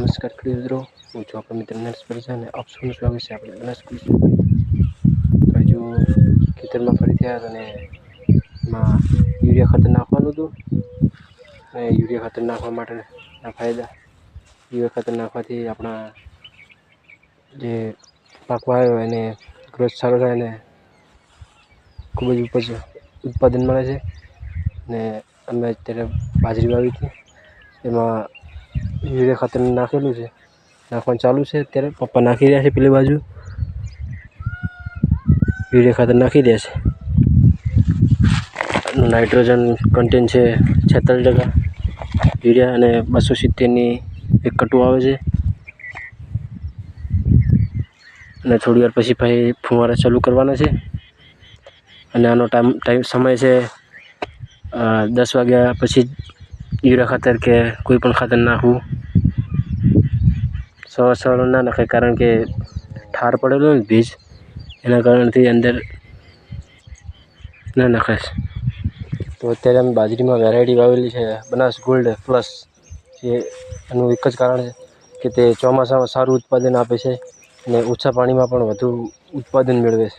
નમસ્કાર ખેડૂત મિત્રો. હું છું આપણો મિત્ર નરેશ પરજા અને આપ સૌનું સ્વાગત છે આપણે બનાસ કૃષિ. હજુ ખેતરમાં ફરી થયા અને એમાં યુરિયા ખાતર નાખવાનું હતું. અને યુરિયા ખાતર નાખવા માટેના ફાયદા યુરિયા ખાતર નાખવાથી આપણા જે પાકવા આવ્યો એને ગ્રોથ સારો થાય અને ખૂબ જ ઉપજ ઉત્પાદન મળે છે. અને અમે અત્યારે બાજરી વાવી હતી. એમાં યુરિયા ખાતર નાખેલું છે. નાખવાનું ચાલુ છે અત્યારે. પપ્પા નાખી રહ્યા છે પેલી બાજુ. યુરિયા ખાતર નાખી રહ્યા છે. નાઇટ્રોજન કન્ટેન્ટ છે છેતાલીસ ટકા. યુરિયા અને બસો સિત્તેરની એક કટું આવે છે. અને થોડી વાર પછી ભાઈ ફુવારા ચાલુ કરવાના છે. અને આનો ટાઈમ ટાઈમ સમય છે દસ વાગ્યા પછી યુરિયા ખાતર કે કોઈ પણ ખાતર નાખવું સવાર સવારમાં ના નાખાય કારણ કે ઠાર પડેલો ને ભેજ એના કારણથી અંદર ના નાખાશ તો અત્યારે અમે બાજરીમાં વેરાયટી વાવેલી છે બનાસ ગોલ્ડ પ્લસ જે એનું એક જ કારણ છે કે તે ચોમાસામાં સારું ઉત્પાદન આપે છે અને ઓછા પાણીમાં પણ વધુ ઉત્પાદન મેળવે છે.